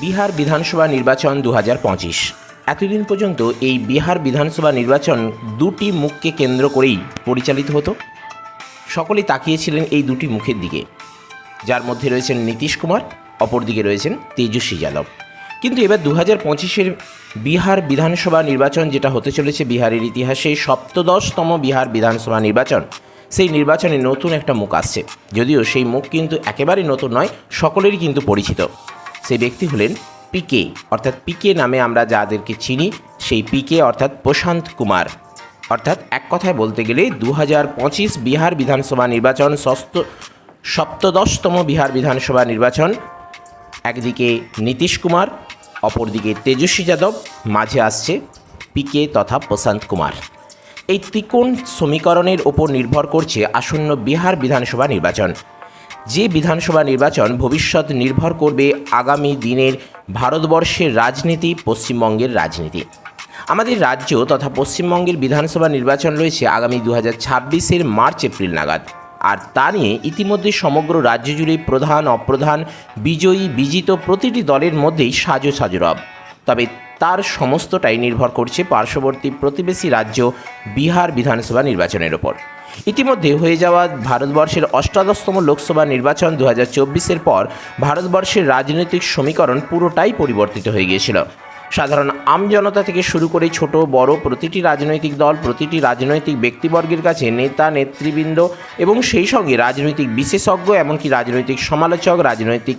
বিহার বিধানসভা নির্বাচন দু হাজার পঁচিশ। এতদিন পর্যন্ত এই বিহার বিধানসভা নির্বাচন দুটি মুখকে কেন্দ্র করেই পরিচালিত হতো। সকলেই তাকিয়েছিলেন এই দুটি মুখের দিকে। যার মধ্যে রয়েছেন নীতিশ কুমার, অপরদিকে রয়েছেন তেজস্বী যাদব। কিন্তু এবার দু হাজার পঁচিশের বিহার বিধানসভা নির্বাচন যেটা হতে চলেছে বিহারের ইতিহাসে সপ্তদশতম বিহার বিধানসভা নির্বাচন, সেই নির্বাচনে নতুন একটা মুখ আসছে। যদিও সেই মুখ কিন্তু একেবারে নতুন নয়, সকলেরই কিন্তু পরিচিত। সেই ব্যক্তি হলেন পিকে, অর্থাৎ পিকে নামে আমরা যাদেরকে চিনি, সেই পিকে অর্থাৎ প্রশান্ত কুমার। অর্থাৎ এক কথায় বলতে গেলে দু হাজার পঁচিশ বিহার বিধানসভা নির্বাচন, ষষ্ঠ, সপ্তদশতম বিহার বিধানসভা নির্বাচন। একদিকে নীতিশ কুমার, অপরদিকে তেজস্বী যাদব, মাঝে আসছে পিকে তথা প্রশান্ত কুমার। এই ত্রিকোণ সমীকরণের ওপর নির্ভর করছে আসন্ন বিহার বিধানসভা নির্বাচন। যে বিধানসভা নির্বাচন ভবিষ্যৎ নির্ভর করবে আগামী দিনের ভারতবর্ষের রাজনীতি, পশ্চিমবঙ্গের রাজনীতি। আমাদের রাজ্য তথা পশ্চিমবঙ্গের বিধানসভা নির্বাচন রয়েছে আগামী দু হাজার ছাব্বিশের মার্চ, এপ্রিল নাগাদ। আর তা নিয়ে ইতিমধ্যে সমগ্র রাজ্য জুড়ে প্রধান, অপ্রধান, বিজয়ী, বিজিত প্রতিটি দলের মধ্যেই সাজো সাজো রব। তবে তার সমস্তটাই নির্ভর করছে পার্শ্ববর্তী প্রতিবেশী রাজ্য বিহার বিধানসভা নির্বাচনের ওপর। ইতিমধ্যে হয়ে যাওয়া ভারতবর্ষের অষ্টাদশতম লোকসভা নির্বাচন দু হাজার পর ভারতবর্ষের রাজনৈতিক সমীকরণ পুরোটাই পরিবর্তিত হয়ে গিয়েছিল। সাধারণ আমজনতা থেকে শুরু করে ছোট, বড় প্রতিটি রাজনৈতিক দল, প্রতিটি রাজনৈতিক ব্যক্তিবর্গের কাছে নেতা, নেতৃবৃন্দ এবং সেই সঙ্গে রাজনৈতিক বিশেষজ্ঞ, এমনকি রাজনৈতিক সমালোচক, রাজনৈতিক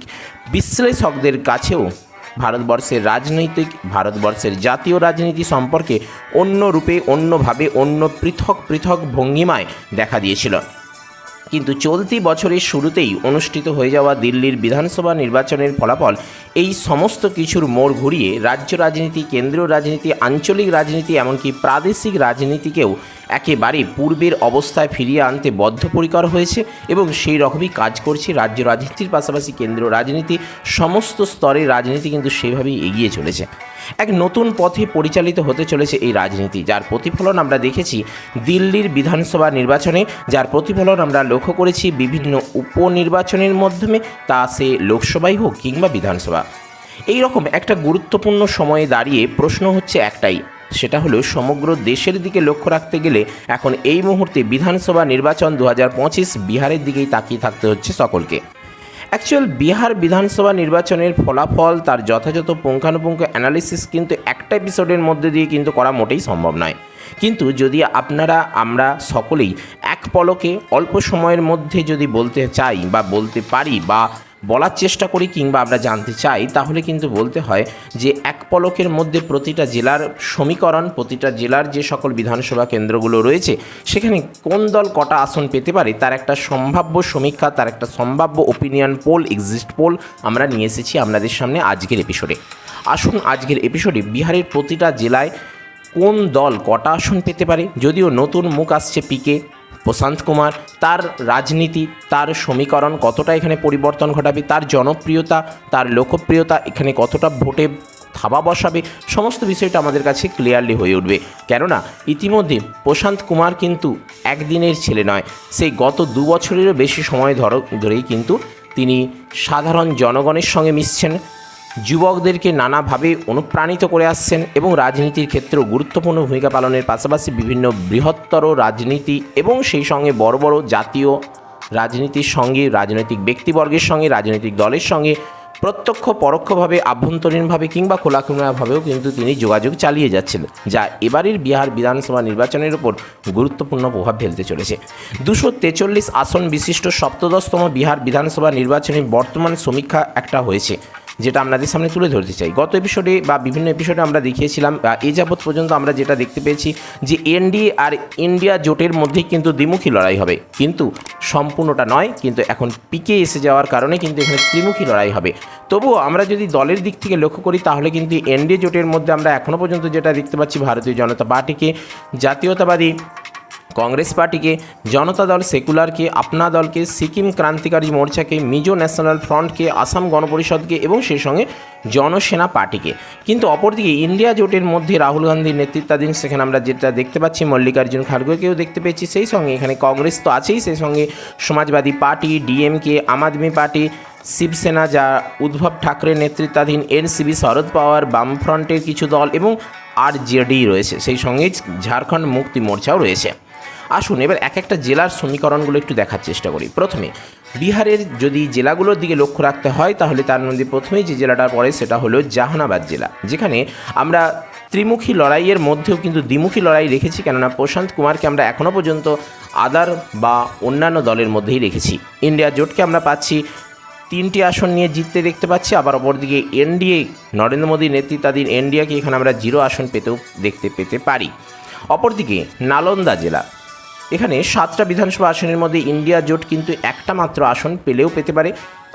বিশ্লেষকদের কাছেও ভারতবর্ষের রাজনৈতিক, ভারতবর্ষের জাতীয় রাজনীতি সম্পর্কে অন্য রূপে অন্যভাবে, অন্য পৃথক পৃথক ভঙ্গিমায় দেখা দিয়েছিল। কিন্তু চলতি বছরের শুরুতেই অনুষ্ঠিত হয়ে যাওয়া দিল্লির বিধানসভা নির্বাচনের ফলাফল, এই সমস্ত কিছুর মোড় ঘুরিয়ে রাজ্য রাজনীতি, কেন্দ্রীয় রাজনীতি, আঞ্চলিক রাজনীতি, এমনকি প্রাদেশিক রাজনীতিকেও একেবারে পূর্বের অবস্থায় ফিরিয়ে আনতে বদ্ধপরিকর হয়েছে এবং সেই রকমই কাজ করছে রাজ্য রাজনীতির পাশাপাশি কেন্দ্রীয় রাজনীতি। সমস্ত স্তরের রাজনীতি কিন্তু সেভাবেই এগিয়ে চলেছে। এক নতুন পথে পরিচালিত হতে চলেছে এই রাজনীতি, যার প্রতিফলন আমরা দেখেছি দিল্লির বিধানসভা নির্বাচনে, যার প্রতিফলন আমরা লক্ষ্য করেছি বিভিন্ন উপনির্বাচনের মাধ্যমে, তা সে লোকসভাই হোক কিংবা বিধানসভা। এই রকম একটা গুরুত্বপূর্ণ সময়ে দাঁড়িয়ে প্রশ্ন হচ্ছে একটাই, সেটা হলো সমগ্র দেশের দিকে লক্ষ্য রাখতে গেলে এখন এই মুহূর্তে বিধানসভা নির্বাচন দু হাজার পঁচিশ বিহারের দিকেই তাকিয়ে থাকতে হচ্ছে সকলকে। অ্যাকচুয়াল বিহার বিধানসভা নির্বাচনের ফলাফল তার যথাযথ পুঙ্খানুপুঙ্খ অ্যানালিসিস কিন্তু একটা এপিসোডের মধ্যে দিয়ে কিন্তু করা মোটেই সম্ভব নয়। কিন্তু যদি আপনারা, আমরা সকলেই এক পলকে অল্প সময়ের মধ্যে যদি বলতে চাই বা বলতে পারি বা বলার চেষ্টা করি কিংবা আমরা জানতে চাই, তাহলে কিন্তু বলতে হয় যে এক পলকের মধ্যে প্রতিটা জেলার সমীকরণ, প্রতিটা জেলার যে সকল বিধানসভা কেন্দ্রগুলো রয়েছে, সেখানে কোন দল কটা আসন পেতে পারে, তার একটা সম্ভাব্য সমীক্ষা, তার একটা সম্ভাব্য ওপিনিয়ন পোল এক্সিস্ট পোল আমরা নিয়ে এসেছি আপনাদের সামনে আজকের এপিসোডে আসুন আজকের এপিসোডে বিহারের প্রতিটা জেলায় কোন দল কটা আসন পেতে পারে, যদিও নতুন মুখ আসছে পিকে প্রশান্ত কুমার, তার রাজনীতি, তার সমীকরণ কতটা এখানে পরিবর্তন ঘটাবে, তার জনপ্রিয়তা, তার লোকপ্রিয়তা এখানে কতটা ভোটে থাবা বসাবে, সমস্ত বিষয়টা আমাদের কাছে ক্লিয়ারলি হয়ে উঠবে। কেননা, ইতিমধ্যে প্রশান্ত কুমার কিন্তু একদিনের ছেলে নয় সেই গত দু বছরেরও বেশি সময় ধর, ধরেই কিন্তু তিনি সাধারণ জনগণের সঙ্গে মিশছেন। যুবকদেরকে নানাভাবে অনুপ্রাণিত করে আসছেন এবং রাজনীতির ক্ষেত্রেও গুরুত্বপূর্ণ ভূমিকা পালনের পাশাপাশি বিভিন্ন বৃহত্তর রাজনীতি এবং সেই সঙ্গে বড় বড় জাতীয় রাজনীতির সঙ্গে, রাজনৈতিক ব্যক্তিবর্গের সঙ্গে, রাজনৈতিক দলের সঙ্গে প্রত্যক্ষ, পরোক্ষভাবে, আভ্যন্তরীণভাবে কিংবা খোলাখুলাভাবেও কিন্তু তিনি যোগাযোগ চালিয়ে যাচ্ছেন, যা এবারের বিহার বিধানসভা নির্বাচনের উপর গুরুত্বপূর্ণ প্রভাব ফেলতে চলেছে। দুশো তেচল্লিশ আসন বিশিষ্ট সপ্তদশতম বিহার বিধানসভা নির্বাচনে বর্তমান সমীক্ষা একটা হয়েছে। যেটা আপনাদের সামনে তুলে ধরতে চাই। গত এপিসোডে বা বিভিন্ন এপিসোডে আমরা দেখিয়েছিলাম এ যাবৎ পর্যন্ত আমরা যেটা দেখতে পেয়েছি যে এনডিএ আর ইন্ডিয়া জোটের মধ্যেই কিন্তু দ্বিমুখী লড়াই হবে। কিন্তু সম্পূর্ণটা নয়, কিন্তু এখন পিকে এসে যাওয়ার কারণে কিন্তু এখানে ত্রিমুখী লড়াই হবে। তবুও আমরা যদি দলের দিক থেকে লক্ষ্য করি, তাহলে কিন্তু এনডিএ জোটের মধ্যে আমরা এখনও পর্যন্ত যেটা দেখতে পাচ্ছি, ভারতীয় জনতা পার্টিকে জাতীয়তাবাদী কংগ্রেস পার্টিকে জনতা দল সেকুলারকে আপনা দলকে সিকিম ক্রান্তিকারী মোর্চাকে মিজো ন্যাশনাল ফ্রন্টকে আসাম গণপরিষদকে এবং সেই সঙ্গে জনসেনা পার্টিকে কিন্তু অপরদিকে ইন্ডিয়া জোটের মধ্যে রাহুল গান্ধীর নেতৃত্বাধীন সেখানে আমরা যেটা দেখতে পাচ্ছি মল্লিকার্জুন খাড়গেকেও দেখতে পেয়েছি সেই সঙ্গে এখানে কংগ্রেস তো আছেই, সেই সঙ্গে Samajwadi party, DMK, Aam Aadmi party, Shivsena যা উদ্ধব ঠাকরের নেতৃত্বাধীন এনসিবি শরদ পাওয়ার বামফ্রন্টের কিছু দল এবং আর জেডি রয়েছে। সেই সঙ্গে ঝাড়খণ্ড মুক্তি মোর্চাও রয়েছে। আসুন, এবার এক একটা জেলার সমীকরণগুলো একটু দেখার চেষ্টা করি। প্রথমে, বিহারের যদি জেলাগুলোর দিকে লক্ষ্য রাখতে হয়, তাহলে তার মধ্যে প্রথমেই যে জেলাটা পড়ে সেটা হলো জাহানাবাদ জেলা, যেখানে আমরা ত্রিমুখী লড়াইয়ের মধ্যেও কিন্তু দ্বিমুখী লড়াই রেখেছি, কেননা প্রশান্ত কুমারকে আমরা এখনও পর্যন্ত আদার বা অন্যান্য দলের মধ্যেই রেখেছি। ইন্ডিয়া জোটকে আমরা পাচ্ছি, তিনটি আসন নিয়ে জিততে দেখতে পাচ্ছি, আবার অপরদিকে এনডিএ, নরেন্দ্র মোদীর নেতৃত্বাধীন এনডিএকে এখানে আমরা জিরো আসন পেতেও দেখতে পেতে পারি। অপরদিকে নালন্দা জেলা এখানে সাতটা বিধানসভা আসনের মধ্যে ইন্ডিয়া জোট কিন্তু একটা মাত্র আসন পেলেও পেতে পারে,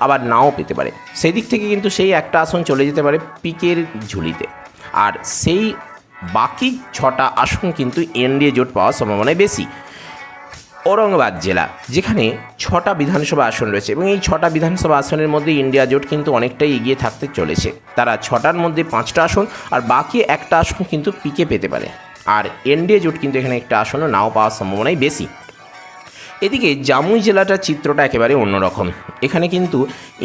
আবার নাও পেতে পারে। সেই দিক থেকে কিন্তু সেই একটা আসন চলে যেতে পারে পিকের ঝুলিতে। আর সেই বাকি ছটা আসন কিন্তু এনডিএ জোট পাওয়ার সম্ভাবনাই বেশি। ঔরঙ্গাবাদ জেলা, যেখানে ছটা বিধানসভা আসন রয়েছে এবং এই ছটা বিধানসভা আসনের মধ্যে ইন্ডিয়া জোট কিন্তু অনেকটাই এগিয়ে থাকতে চলেছে। তারা ছটার মধ্যে পাঁচটা আসন আর বাকি একটা আসন কিন্তু পিকে পেতে পারে। আর এনডিএ জোট কিন্তু এখানে একটা আসনও নাও পাওয়ার সম্ভাবনাই বেশি। এদিকে জামুই জেলাটার চিত্রটা একেবারে অন্যরকম। এখানে কিন্তু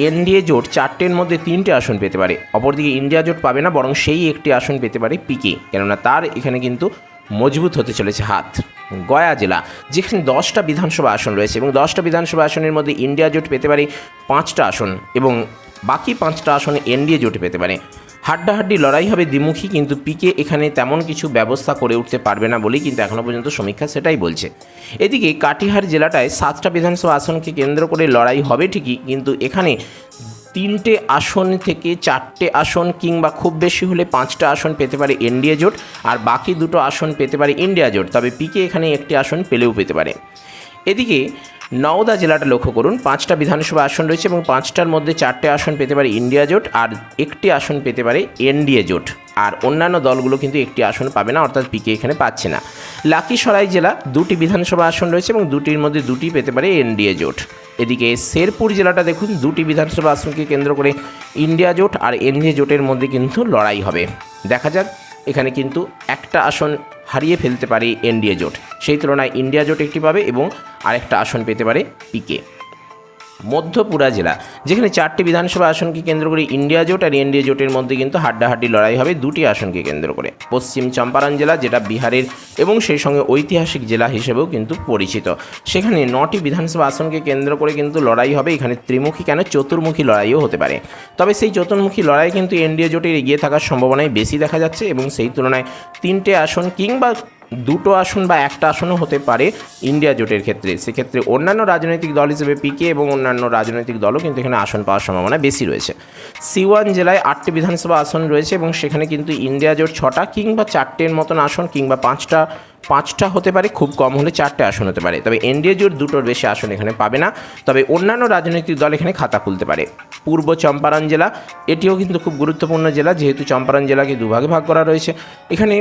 এনডিএ জোট চারটের মধ্যে তিনটে আসন পেতে পারে। অপরদিকে ইন্ডিয়া জোট পাবে না, বরং সেই একটি আসন পেতে পারে পিকে, কেননা তার এখানে কিন্তু মজবুত হতে চলেছে হাত। গয়া জেলা, যেখানে দশটা বিধানসভা আসন রয়েছে এবং দশটা বিধানসভা আসনের মধ্যে ইন্ডিয়া জোট পেতে পারে পাঁচটা আসন এবং বাকি পাঁচটা আসনে এনডিএ জোট পেতে পারে। হাড্ডাহাড্ডি লড়াই হবে দ্বিমুখী, কিন্তু পিকে এখানে তেমন কিছু ব্যবস্থা করে উঠতে পারবে না বলেই কিন্তু এখনও পর্যন্ত সমীক্ষা সেটাই বলছে। এদিকে কাটিহার জেলাটায় সাতটা বিধানসভা আসনকে কেন্দ্র করে লড়াই হবে ঠিকই, কিন্তু এখানে তিনটে আসন থেকে চারটে আসন কিংবা খুব বেশি হলে পাঁচটা আসন পেতে পারে এনডিএ জোট আর বাকি দুটো আসন পেতে পারে ইন্ডিয়া জোট, তবে পিকে এখানে একটি আসন পেলেও পেতে পারে। এদিকে নওদা জেলাটা লক্ষ্য করুন, পাঁচটা বিধানসভা আসন রয়েছে এবং পাঁচটার মধ্যে চারটে আসন পেতে পারে ইন্ডিয়া জোট আর একটি আসন পেতে পারে এনডিএ জোট। আর অন্যান্য দলগুলো কিন্তু একটি আসন পাবে না, অর্থাৎ পিকে এখানে পাচ্ছে না। লাকিসরাই জেলা দুটি বিধানসভা আসন রয়েছে এবং দুটির মধ্যে দুটি পেতে পারে এনডিএ জোট। এদিকে শেরপুর জেলাটা দেখুন, দুটি বিধানসভা আসনকে কেন্দ্র করে ইন্ডিয়া জোট আর এনডিএ জোটের মধ্যে কিন্তু লড়াই হবে। দেখা যাক এখানে কিন্তু একটা আসন হারিয়ে ফেলতে পারে এনডিএ জোট। সেই তুলনায় ইন্ডিয়া জোট একটি পাবে এবং আরেকটা আসন পেতে পারে পিকে। মধ্যপুরা জেলা, যেখানে চারটি বিধানসভা আসনকে কেন্দ্র করে ইন্ডিয়া জোট আর এনডিএ জোটের মধ্যে কিন্তু হাড্ডাহাড্ডি লড়াই হবে দুটি আসনকে কেন্দ্র করে। পশ্চিম চম্পারণ জেলা, যেটা বিহারের এবং সেই সঙ্গে ঐতিহাসিক জেলা হিসেবেও কিন্তু পরিচিত। সেখানে নটি বিধানসভা আসনকে কেন্দ্র করে কিন্তু লড়াই হবে, এখানে ত্রিমুখী কেন চতুর্মুখী লড়াইও হতে পারে। তবে সেই চতুর্মুখী লড়াই কিন্তু এনডিএ জোটের এগিয়ে থাকার সম্ভাবনাই বেশি দেখা যাচ্ছে এবং সেই তুলনায় তিনটে আসন কিংবা দুটো আসন বা একটা আসনও হতে পারে ইন্ডিয়া জোটের ক্ষেত্রে। সেক্ষেত্রে অন্যান্য রাজনৈতিক দল হিসেবে পিকে এবং অন্যান্য রাজনৈতিক দলও কিন্তু এখানে আসন পাওয়ার সম্ভাবনা বেশি রয়েছে। সিওয়ান জেলায় আটটি বিধানসভা আসন রয়েছে এবং সেখানে কিন্তু ইন্ডিয়া জোট ছটা কিংবা চারটের মতন আসন কিংবা পাঁচটা পাঁচটা হতে পারে, খুব কম হলে চারটে আসন হতে পারে। তবে এনডিএ জোট দুটোর বেশি আসন এখানে পাবে না। তবে অন্যান্য রাজনৈতিক দল এখানে খাতা খুলতে পারে। পূর্ব চম্পারণ জেলা, এটিও কিন্তু খুব গুরুত্বপূর্ণ জেলা, যেহেতু চম্পারণ জেলাকে দুভাগে ভাগ করা রয়েছে। এখানে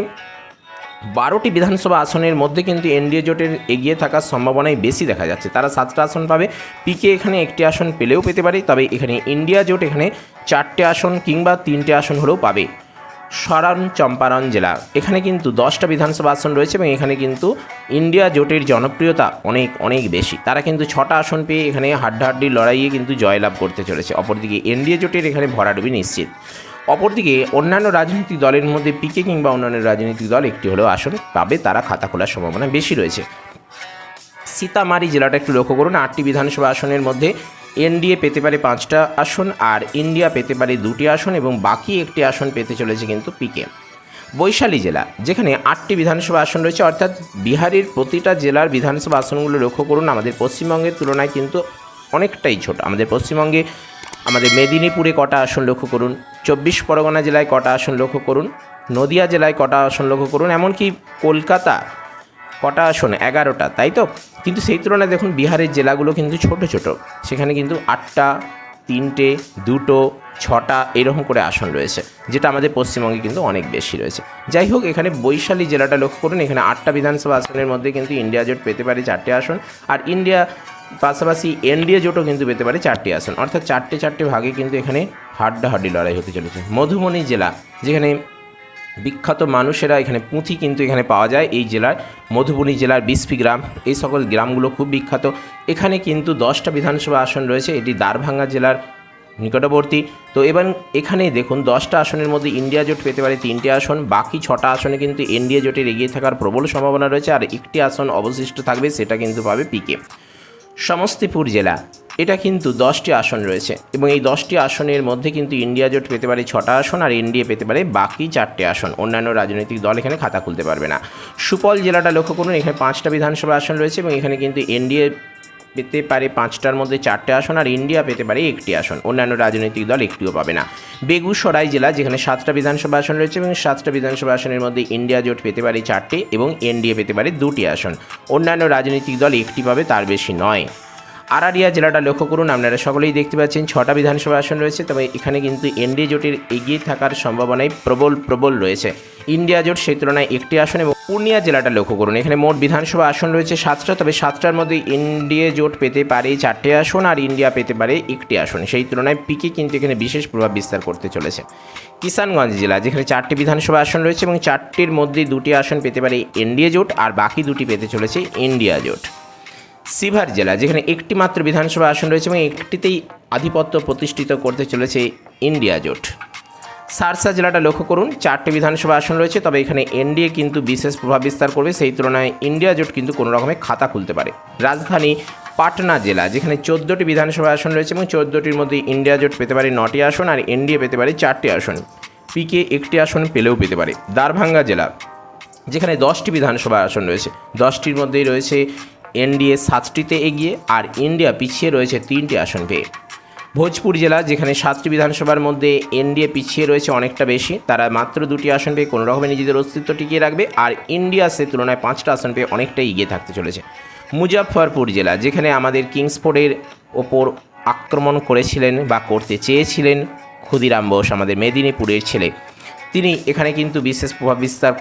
বারোটি বিধানসভা আসনের মধ্যে কিন্তু এনডিএ জোটের এগিয়ে থাকার সম্ভাবনাই বেশি দেখা যাচ্ছে। তারা সাতটা আসন পাবে। পিকে এখানে একটি আসন পেলেও পেতে পারে, তবে এখানে ইন্ডিয়া জোট এখানে চারটে আসন কিংবা তিনটে আসন হলেও পাবে। সরান চম্পারণ জেলা, এখানে কিন্তু দশটা বিধানসভা আসন রয়েছে এবং এখানে কিন্তু ইন্ডিয়া জোটের জনপ্রিয়তা অনেক অনেক বেশি। তারা কিন্তু ছটা আসন পেয়ে এখানে হাড্ডাহাড্ডি লড়াইয়ে কিন্তু জয়লাভ করতে চলেছে। অপরদিকে এনডিএ জোটের এখানে ভরাডুবি নিশ্চিত। অপরদিকে অন্যান্য রাজনৈতিক দলের মধ্যে পিকে কিংবা অন্যান্য রাজনৈতিক দল একটি হলেও আসন পাবে, তারা খাতা খোলার সম্ভাবনা বেশি রয়েছে। সীতামারি জেলাটা একটু লক্ষ্য করুন, আটটি বিধানসভা আসনের মধ্যে এনডিএ পেতে পারে পাঁচটা আসন আর ইন্ডিয়া পেতে পারে দুটি আসন এবং বাকি একটি আসন পেতে চলেছে কিন্তু পিকে। বৈশালী জেলা, যেখানে আটটি বিধানসভা আসন রয়েছে, অর্থাৎ বিহারের প্রতিটা জেলার বিধানসভা আসনগুলো লক্ষ্য করুন, আমাদের পশ্চিমবঙ্গের তুলনায় কিন্তু অনেকটাই ছোট। আমাদের পশ্চিমবঙ্গে আমাদের মেদিনীপুরে কটা আসন লক্ষ্য করুন, চব্বিশ পরগনা জেলায় কটা আসন লক্ষ্য করুন, নদিয়া জেলায় কটা আসন লক্ষ্য করুন, এমনকি কলকাতা কটা আসন, এগারোটা, তাই তো? কিন্তু সেই তুলনায় দেখুন বিহারের জেলাগুলো কিন্তু ছোট ছোট, সেখানে কিন্তু আটটা, তিনটে, দুটো ছটা এরকম করে আসন রয়েছে, যেটা আমাদের পশ্চিমবঙ্গে কিন্তু অনেক বেশি রয়েছে। যাই হোক, এখানে বৈশালী জেলাটা লক্ষ্য করুন, এখানে আটটা বিধানসভা আসনের মধ্যে কিন্তু ইন্ডিয়া জোট পেতে পারে চারটে আসন, আর ইন্ডিয়া পাশাপাশি এনডিএ জোটও কিন্তু পেতে পারে চারটি আসন। অর্থাৎ চারটে চারটে ভাগে কিন্তু এখানে হাড্ডাহাড্ডি লড়াই হতে চলেছে। মধুবনী জেলা, যেখানে বিখ্যাত মানুষেরা এখানে পুঁথি কিন্তু এখানে পাওয়া যায়, এই জেলার মধুবনী জেলার বিসপি গ্রাম, এই সকল গ্রামগুলো খুব বিখ্যাত। এখানে কিন্তু দশটা বিধানসভা আসন রয়েছে, এটি দ্বারভাঙ্গা জেলার নিকটবর্তী। তো এবার এখানে দেখুন, দশটা আসনের মধ্যে ইন্ডিয়া জোট পেতে পারে তিনটে আসন, বাকি ছটা আসনে কিন্তু এনডিএ জোটের এগিয়ে থাকার প্রবল সম্ভাবনা রয়েছে, আর একটি আসন অবশিষ্ট থাকবে, সেটা কিন্তু পাবে পিকে। সমস্তিপুর জেলা, এটা কিন্তু দশটি আসন রয়েছে, এবং এই দশটি আসনের মধ্যে কিন্তু ইন্ডিয়া জোট পেতে পারে ছটা আসন, আর এনডিএ পেতে পারে বাকি চারটে আসন। অন্যান্য রাজনৈতিক দল এখানে খাতা খুলতে পারবে না। সুপল জেলাটা লক্ষ্য করুন, এখানে পাঁচটা বিধানসভা আসন রয়েছে, এবং এখানে কিন্তু এনডিএ পেতে পারে পাঁচটার মধ্যে চারটে আসন আর ইন্ডিয়া পেতে পারে একটি আসন। অন্যান্য রাজনৈতিক দল একটিও পাবে না। বেগুসরাই জেলা, যেখানে সাতটা বিধানসভা আসন রয়েছে এবং সাতটা বিধানসভা আসনের মধ্যে ইন্ডিয়া জোট পেতে পারে চারটে এবং এনডিএ পেতে পারে দুটি আসন। অন্যান্য রাজনৈতিক দল একটি পাবে, তার বেশি নয়। আরারিয়া জেলাটা লক্ষ্য করুন, আপনারা সকলেই দেখতে পাচ্ছেন, ছটা বিধানসভা আসন রয়েছে, তবে এখানে কিন্তু এনডিএ জোটের এগিয়ে থাকার সম্ভাবনাই প্রবল প্রবল রয়েছে। ইন্ডিয়া জোট সেই তুলনায় একটি আসন এবং পূর্ণিয়া জেলাটা লক্ষ্য করুন, এখানে মোট বিধানসভা আসন রয়েছে সাতটা, তবে সাতটার মধ্যে এনডিএ জোট পেতে পারে চারটে আসন আর ইন্ডিয়া পেতে পারে একটি আসন। সেই তুলনায় পিকে কিন্তু এখানে বিশেষ প্রভাব বিস্তার করতে চলেছে। কিষানগঞ্জ জেলা, যেখানে চারটি বিধানসভা আসন রয়েছে এবং চারটির মধ্যে দুটি আসন পেতে পারে এনডিএ জোট আর বাকি দুটি পেতে চলেছে ইন্ডিয়া জোট। সিভার জেলা, যেখানে একটি মাত্র বিধানসভা আসন রয়েছে এবং একটিতেই আধিপত্য প্রতিষ্ঠিত করতে চলেছে ইন্ডিয়া জোট। সারসা জেলাটা লক্ষ্য করুন, চারটি বিধানসভা আসন রয়েছে, তবে এখানে এনডিএ কিন্তু বিশেষ প্রভাব বিস্তার করবে, সেই তুলনায় ইন্ডিয়া জোট কিন্তু কোনো রকমের খাতা খুলতে পারে। রাজধানী পাটনা জেলা, যেখানে চোদ্দোটি বিধানসভা আসন রয়েছে এবং চোদ্দোটির মধ্যে ইন্ডিয়া জোট পেতে পারে নটি আসন আর এনডিএ পেতে পারে চারটি আসন। পিকে একটি আসন পেলেও পেতে পারে। দারভাঙ্গা জেলা, যেখানে দশটি বিধানসভা আসন রয়েছে, দশটির মধ্যেই রয়েছে এনডিএ সাতটিতে এগিয়ে আর ইন্ডিয়া পিছিয়ে রয়েছে তিনটি আসন পেয়ে। ভোজপুর জেলা, যেখানে সাতটি বিধানসভার মধ্যে এনডিএ পিছিয়ে রয়েছে অনেকটা বেশি, তারা মাত্র দুটি আসন পেয়ে কোনো রকমের নিজেদের অস্তিত্ব টিকিয়ে রাখবে আর ইন্ডিয়া সে তুলনায় পাঁচটা আসন পেয়ে অনেকটাই এগিয়ে থাকতে চলেছে। মুজাফরপুর জেলা, যেখানে আমাদের কিংসফোর্ডের ওপর আক্রমণ করেছিলেন বা করতে চেয়েছিলেন ক্ষুদিরাম বোস, আমাদের মেদিনীপুরের ছেলে। তিনি এখানে কিন্তু বিশেষ প্রভাব বিস্তার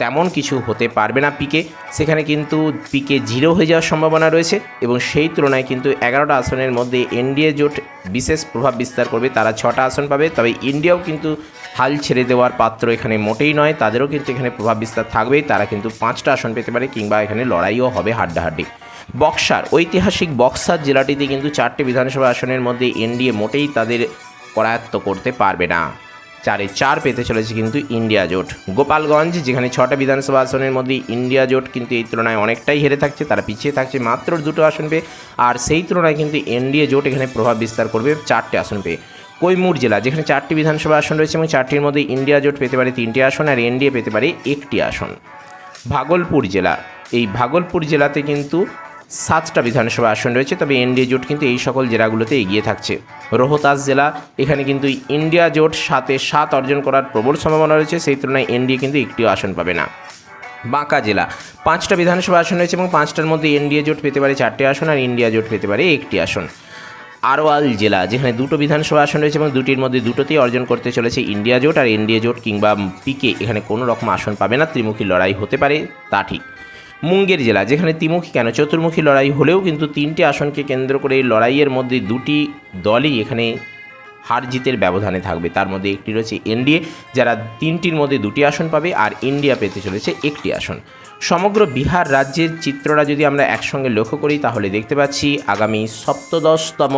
তেমন কিছু হতে পারবে না পিকে। সেখানে কিন্তু পিকে জিরো হয়ে যাওয়ার সম্ভাবনা রয়েছে এবং সেই তুলনায় কিন্তু এগারোটা আসনের মধ্যে এনডিএ জোট বিশেষ প্রভাব বিস্তার করবে। তারা ছটা আসন পাবে, তবে ইন্ডিয়াও কিন্তু হাল ছেড়ে দেওয়ার পাত্র এখানে মোটেই নয়। তাদেরও কিন্তু এখানে প্রভাব বিস্তার থাকবেই তারা কিন্তু পাঁচটা আসন পেতে পারে কিংবা এখানে লড়াইও হবে হাড্ডাহাড্ডি। বক্সার, ঐতিহাসিক বক্সার জেলাটিতে কিন্তু চারটি বিধানসভা আসনের মধ্যে এনডিএ মোটেই তাদের করায়ত্ত করতে পারবে না। চারে চার পেতে চলেছে কিন্তু ইন্ডিয়া জোট। গোপালগঞ্জ, যেখানে ছটা বিধানসভা আসনের মধ্যে ইন্ডিয়া জোট কিন্তু এই তুলনায় অনেকটাই হেরে থাকছে, তারা পিছিয়ে থাকছে মাত্র দুটো আসন পেয়ে। আর সেই তুলনায় কিন্তু এনডিএ জোট এখানে প্রভাব বিস্তার করবে চারটে আসন পেয়ে। কৈমুর জেলা, যেখানে চারটি বিধানসভা আসন রয়েছে এবং চারটির মধ্যে ইন্ডিয়া জোট পেতে পারে তিনটি আসন আর এনডিএ পেতে পারে একটি আসন। ভাগলপুর জেলা, এই ভাগলপুর জেলাতে কিন্তু সাতটা বিধানসভা আসন রয়েছে, তবে এনডিএ জোট কিন্তু এই সকল জেলাগুলোতে এগিয়ে থাকছে। রোহতাস জেলা, এখানে কিন্তু ইন্ডিয়া জোট সাতে সাত অর্জন করার প্রবল সম্ভাবনা রয়েছে, সেই তুলনায় এনডিএ কিন্তু একটিও আসন পাবে না। বাঁকা জেলা, পাঁচটা বিধানসভা আসন রয়েছে এবং পাঁচটার মধ্যে এনডিএ জোট পেতে পারে চারটে আসন আর ইন্ডিয়া জোট পেতে পারে একটি আসন। আরওয়াল জেলা, যেখানে দুটো বিধানসভা আসন রয়েছে এবং দুটির মধ্যে দুটোতেই অর্জন করতে চলেছে ইন্ডিয়া জোট আর এনডিএ জোট কিংবা পিকে, এখানে কোনো রকম আসন পাবে না, ত্রিমুখী লড়াই হতে পারে তা ঠিক। মুঙ্গের জেলা, যেখানে ত্রিমুখী কেন? চতুর্মুখী লড়াই হলেও কিন্তু তিনটি আসনকে কেন্দ্র করে লড়াইয়ের মধ্যে দুটি দলই এখানে হার জিতের ব্যবধানে থাকবে। তার মধ্যে একটি রয়েছে এনডিএ, যারা তিনটির মধ্যে দুটি আসন পাবে আর ইন্ডিয়া পেতে চলেছে একটি আসন। সমগ্র বিহার রাজ্যের চিত্রটা যদি আমরা একসঙ্গে লক্ষ্য করি, তাহলে দেখতে পাচ্ছি আগামী সপ্তদশতম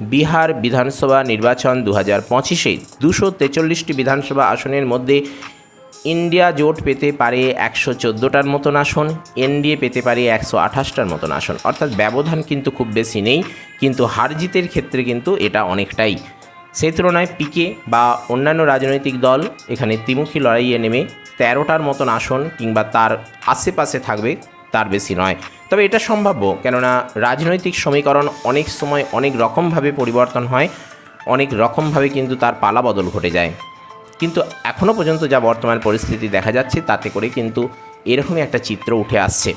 বিহার বিধানসভা নির্বাচন দু হাজার পঁচিশে। দুশো তেচল্লিশটি বিধানসভা আসনের মধ্যে ইন্ডিয়া জোট পেতে পারে একশো চোদ্দোটার মতন আসন, এনডিএ পেতে পারে একশো আঠাশটার মতন আসন। অর্থাৎ ব্যবধান কিন্তু খুব বেশি নেই, কিন্তু হারজিতের ক্ষেত্রে কিন্তু এটা অনেকটাই। সেই তুলনায় পিকে বা অন্যান্য রাজনৈতিক দল এখানে ত্রিমুখী লড়াইয়ে নেমে তেরোটার মতন আসন কিংবা তার আশেপাশে থাকবে, তার বেশি নয়। তবে এটা সম্ভাব্য, কেননা রাজনৈতিক সমীকরণ অনেক সময় অনেক রকমভাবে পরিবর্তন হয়, অনেক রকমভাবে কিন্তু তার পালা বদল ঘটে যায়। কিন্তু এখনও পর্যন্ত যা বর্তমান পরিস্থিতি দেখা যাচ্ছে, তাতে করে কিন্তু এরকমই একটা চিত্র উঠে আসছে।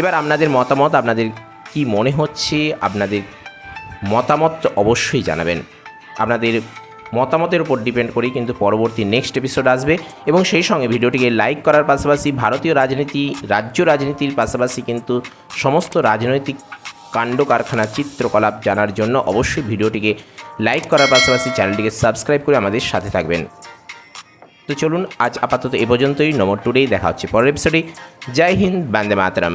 এবার আপনাদের মতামত, আপনাদের কি মনে হচ্ছে? আপনাদের মতামত অবশ্যই জানাবেন। আপনাদের মতামতের উপর ডিপেন্ড করেই কিন্তু পরবর্তী নেক্সট এপিসোড আসবে এবং সেই সঙ্গে ভিডিওটিকে লাইক করার পাশাপাশি ভারতীয় রাজনীতি, রাজ্য রাজনীতির পাশাপাশি কিন্তু সমস্ত রাজনৈতিক কাণ্ড কারখানা চিত্রকলাপ জানার জন্য অবশ্যই ভিডিওটিকে লাইক করার পাশাপাশি চ্যানেলটিকে সাবস্ক্রাইব করে আমাদের সাথে থাকবেন। তো চলুন আজ আপাতত এ পর্যন্তই। নম্বর টুডেই দেখা হচ্ছে পরের এপিসোডে জয় হিন্দ, বান্দে মাতরম।